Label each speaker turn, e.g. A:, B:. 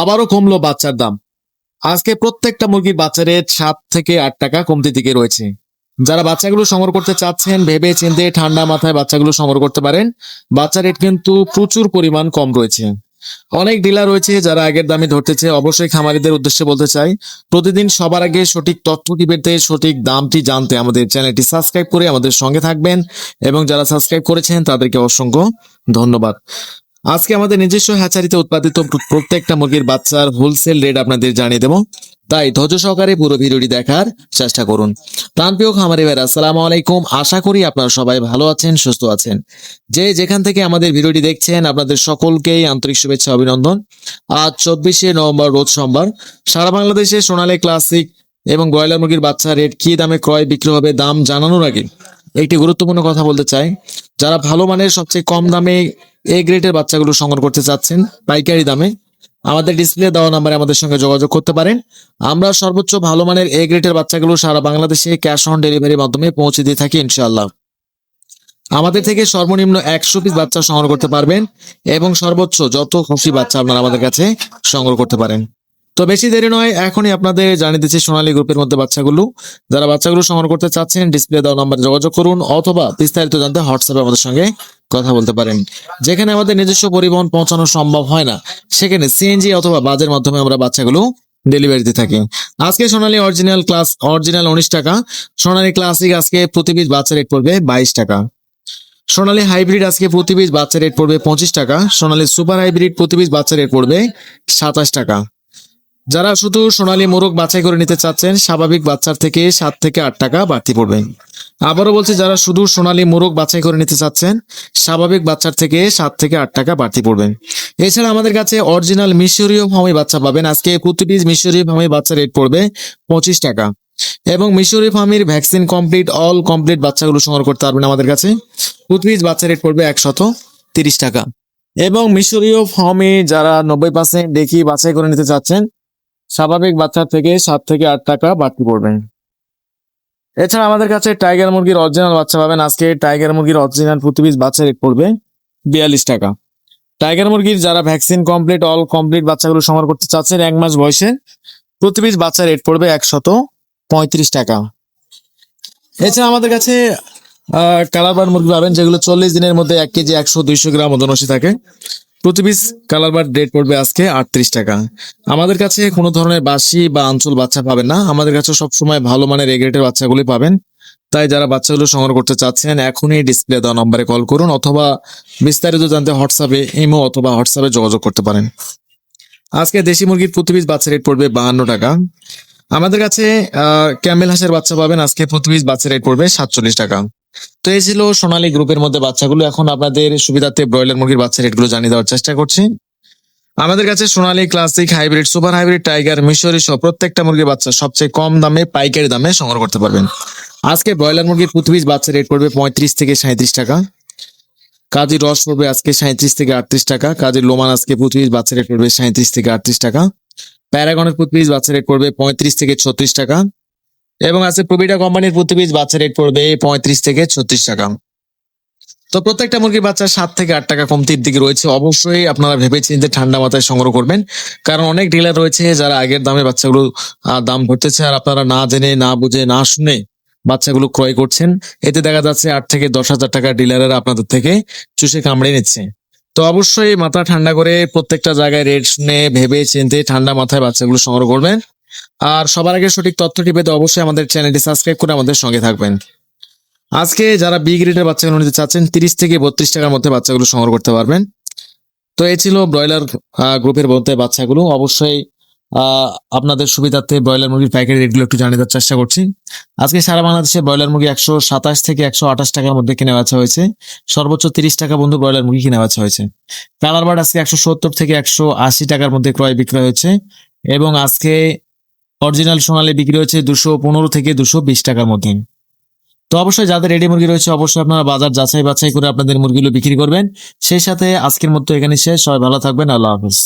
A: আবারও কমলো বাচ্চার দাম। আজকে প্রত্যেকটা মুরগির বাচ্চা রেট সাত থেকে আট টাকা কমতি দিকে রয়েছে। যারা বাচ্চাগুলো সংগ্রহ করতে চাচ্ছেন, ভেবে চিন্তে ঠান্ডা মাথায় বাচ্চাগুলো সংগ্রহ করতে পারেন। বাচ্চা রেট কিন্তু প্রচুর পরিমাণ কম রয়েছে। অনেক ডিলার রয়েছে যারা আগের দামে ধরতেছে। অবশ্যই খামারিদের উদ্দেশ্যে বলতে চাই, প্রতিদিন সবার আগে সঠিক তথ্যটি পেতে, সঠিক দামটি জানতে আমাদের চ্যানেলটি সাবস্ক্রাইব করে আমাদের সঙ্গে থাকবেন এবং যারা সাবস্ক্রাইব করেছেন তাদেরকে অসংখ্য ধন্যবাদ। আজকে আমাদের নিজস্ব হ্যাচারিতে উৎপাদিত প্রত্যেকটা মুরগির বাচ্চার হোলসেল রেট আপনাদের জানিয়ে দেবো। তাই ধৈর্য সহকারে পুরো ভিডিওটি দেখার চেষ্টা করুন। প্রাণপ্রিয় খামারি ভাইরা, আসসালামু আলাইকুম। আশা করি আপনারা সবাই ভালো আছেন, সুস্থ আছেন। যে যেখান থেকে আমাদের ভিডিওটি দেখছেন, আপনাদের সকলকেই আন্তরিক শুভেচ্ছা, অভিনন্দন। আজ চব্বিশে নভেম্বর, রোজ সোমবার। সারা বাংলাদেশে সোনালী ক্লাসিক এবং ব্রয়লার মুরগির বাচ্চা রেট কি দামে ক্রয় বিক্রি হবে, দাম জানানোর আগে একটি গুরুত্বপূর্ণ কথা বলতে চাই। যারা ভালো মানের, সবচেয়ে কম দামে এ গ্রেডের বাচ্চাগুলো সংগ্রহ করতে চাচ্ছেন পাইকারি দামে। আমাদের ডিসপ্লে দেওয়া নাম্বারে আমাদের সঙ্গে যোগাযোগ করতে পারেন। আমরা সর্বোচ্চ ভালো মানের এ গ্রেডের বাচ্চাগুলো সারা বাংলাদেশে ক্যাশ অন ডেলিভারির মাধ্যমে পৌঁছে দিয়ে থাকি ইনশাআল্লাহ। আমাদের থেকে সর্বনিম্ন একশো পিস বাচ্চা সংগ্রহ করতে পারবেন এবং সর্বোচ্চ যত খুশি বাচ্চা আপনারা আমাদের কাছে সংগ্রহ করতে পারেন। তো বেশি দেরি নয়, এখনই আপনাদের জানিয়ে দিচ্ছি সোনালী গ্রুপের মধ্যে বাচ্চাগুলো। যারা বাচ্চাগুলো সংগ্রহ করতে চাচ্ছেন ডিসপ্লে দেওয়া নাম্বারে যোগাযোগ করুন অথবা বিস্তারিত জানতে হোয়াটসঅ্যাপে আমাদের সঙ্গে কথা বলতে পারেন। যেখানে আমাদের নিজস্ব পরিবহন পৌঁছানো সম্ভব হয় না, সেখানে সিএনজি অথবা বাজের মাধ্যমে আমরা বাচ্চাগুলো ডেলিভারি দিয়ে থাকি। আজকে সোনালী অরিজিনাল ক্লাস অরিজিনাল উনিশ টাকা, সোনালী ক্লাসিক আজকে প্রতি পিস বাচ্চা রেট পড়বে বাইশ টাকা। সোনালী হাইব্রিড আজকে প্রতি পিস বাচ্চা রেট পড়বে পঁচিশ টাকা, সোনালী সুপার হাইব্রিড প্রতি পিস বাচ্চা রেট পড়বে সাতাশ টাকা। যারা শুধু সোনালী মোরগ বাছাই করে নিতে চাচ্ছেন, স্বাভাবিক বাচ্চার থেকে সাত থেকে আট টাকা বাড়তি পড়বে। আবারও বলছি, যারা শুধু সোনালী মোরগ বাছাই করে নিতে চাচ্ছেন, স্বাভাবিক বাচ্চার থেকে সাত থেকে আট টাকা বাড়তি পড়বে। এছাড়া আমাদের কাছে অরিজিনাল মিশরীয় ফার্মে বাচ্চা পাবেন। আজকে প্রতি পিস মিশরীয় ফার্মে বাচ্চা রেট পড়বে পঁচিশ টাকা। এবং মিশরি ফার্মের ভ্যাকসিন কমপ্লিট, অল কমপ্লিট বাচ্চাগুলো সংগ্রহ করতে পারবেন আমাদের কাছে। প্রতি পিস বাচ্চা রেট পড়বে একশত তিরিশ টাকা। এবং মিশরীয় ফার্মে যারা নব্বই পার্সেন্ট দেখি বাছাই করে নিতে চাচ্ছেন স্বাভাবিক বাচ্চার থেকে সাত থেকে আট টাকা বাড়তি পড়বে। এছাড়া আমাদের কাছে টাইগার মুরগির অরিজিনাল বাচ্চা পাবেন। আজকে টাইগার মুরগির অরিজিনাল প্রতি পিস বাচ্চা রেট পড়বে বিয়াল্লিশ টাকা। টাইগার মুরগির যারা ভ্যাকসিন কমপ্লিট অল কমপ্লিট বাচ্চাগুলো সংগ্রহ করতে চাচ্ছেন, এক মাস বয়সে প্রতি পিস বাচ্চা রেট পড়বে একশত পঁয়ত্রিশ টাকা। এছাড়া আমাদের কাছে কালার বার মুরগি পাবেন, যেগুলো চল্লিশ দিনের মধ্যে এক কেজি একশো দুইশো গ্রাম ওজনসি থাকে। প্রতি পিস কালার বার রেট পড়বে আজকে আটত্রিশ টাকা। আমাদের কাছে কোনো ধরনের বাসি বা আঞ্চল বাচ্চা পাবেন না। আমাদের কাছে সবসময় ভালো মানের এগ্রেটের বাচ্চাগুলি পাবেন। তাই যারা বাচ্চাগুলো সংগ্রহ করতে চাচ্ছেন, এখনই ডিসপ্লে দেওয়া নম্বরে কল করুন অথবা বিস্তারিত জানতে হোয়াটসঅ্যাপে ইমো অথবা হোয়াটসঅ্যাপে যোগাযোগ করতে পারেন। আজকে দেশি মুরগির প্রতি পিস বাচ্চা রেট পড়বে বাহান্ন টাকা। আমাদের কাছে ক্যামেল হাঁসের বাচ্চা পাবেন। আজকে প্রতি পিস বাচ্চা রেট পড়বে সাতচল্লিশ টাকা। তো এই ছিল সোনালী গ্রুপের মধ্যে বাচ্চাগুলো। এখন আপনাদের সুবিধার্থে ব্রয়লার মুরগির বাচ্চা রেটগুলো জানিয়ে দেওয়ার চেষ্টা করছি। আমাদের কাছে Sonali classic hybrid, super hybrid, tiger, Mishri সহ প্রত্যেকটা মুরগির বাচ্চা সবচেয়ে কম দামে, পাইকারি দামে সংগ্রহ করতে পারবেন। আজকে ব্রয়লার মুরগির প্রতি বাচ্চা রেট পড়বে পঁয়ত্রিশ থেকে সাঁত্রিশ টাকা। কাজী রস পড়বে আজকে সাঁত্রিশ থেকে আটত্রিশ টাকা। কাজী লোমান আজকে প্রতি বাচ্চা রেট পড়বে সাঁত্রিশ থেকে আটত্রিশ টাকা। প্যারাগনের প্রতি বাচ্চা রেট পড়বে পঁয়ত্রিশ থেকে ছত্রিশ টাকা। এবং আছে প্রবিটা কোম্পানির প্রতি পিস বাচ্চা রেট পড়বে পঁয়ত্রিশ থেকে ছত্রিশ টাকা। তো প্রত্যেকটা মুরগির বাচ্চা সাত থেকে আট টাকা কমতির দিকে রয়েছে। অবশ্যই আপনারা ভেবে চিন্তে ঠান্ডা মাথায় সংগ্রহ করবেন। কারণ অনেক ডিলার রয়েছে যারা আগের দামে বাচ্চাগুলো দাম ধরতেছে আর আপনারা না জেনে, না বুঝে, না শুনে বাচ্চাগুলো ক্রয় করছেন। এতে দেখা যাচ্ছে আট থেকে দশ হাজার টাকা ডিলারেরা আপনাদের থেকে চুষে কামড়ে নিচ্ছে। তো অবশ্যই মাথা ঠান্ডা করে প্রত্যেকটা জায়গায় রেট শুনে ভেবে চিন্তে ঠান্ডা মাথায় বাচ্চাগুলো সংগ্রহ করবেন। আর সবার আগে সঠিক তথ্যটি পেতে অবশ্যই আমাদের চ্যানেলটি সাবস্ক্রাইব করে আমাদের সঙ্গে থাকবেন। আজকে যারা বি গ্রেডের বাচ্চাগুলো নিতে চাচ্ছেন, তিরিশ থেকে বত্রিশ টাকার মধ্যে বাচ্চাগুলো সংগ্রহ করতে পারবেন। তো এই ছিল ব্রয়লার গ্রুপের মধ্যে বাচ্চাগুলো। অবশ্যই আপনাদের সুবিধার্থে ব্রয়লার মুরগির প্যাকেট রেটগুলো একটু জানিয়ে দেওয়ার চেষ্টা করছি। আজকে সারা বাংলাদেশে ব্রয়লার মুরগি একশো সাতাশ থেকে একশো আঠাশ টাকার মধ্যে কিনে বেচা হয়েছে। সর্বোচ্চ তিরিশ টাকা বন্ধু ব্রয়লার মুরগি কিনে বেচা হয়েছে। কালার বার্ড আজকে একশো সত্তর থেকে একশো আশি টাকার মধ্যে ক্রয় বিক্রয় হয়েছে। এবং আজকে অরিজিনাল সোনালে বিক্রি হচ্ছে দুশো পনেরো থেকে দুশো বিশ টাকার মধ্যে। তো অবশ্যই যাদের রেডি মুরগি রয়েছে, অবশ্যই আপনারা বাজার যাচাই বাছাই করে আপনাদের মুরগিগুলো বিক্রি করবেন। সেই সাথে আজকের মতো এখানে শেষ। সবাই ভালো থাকবেন। আল্লাহ হাফিজ।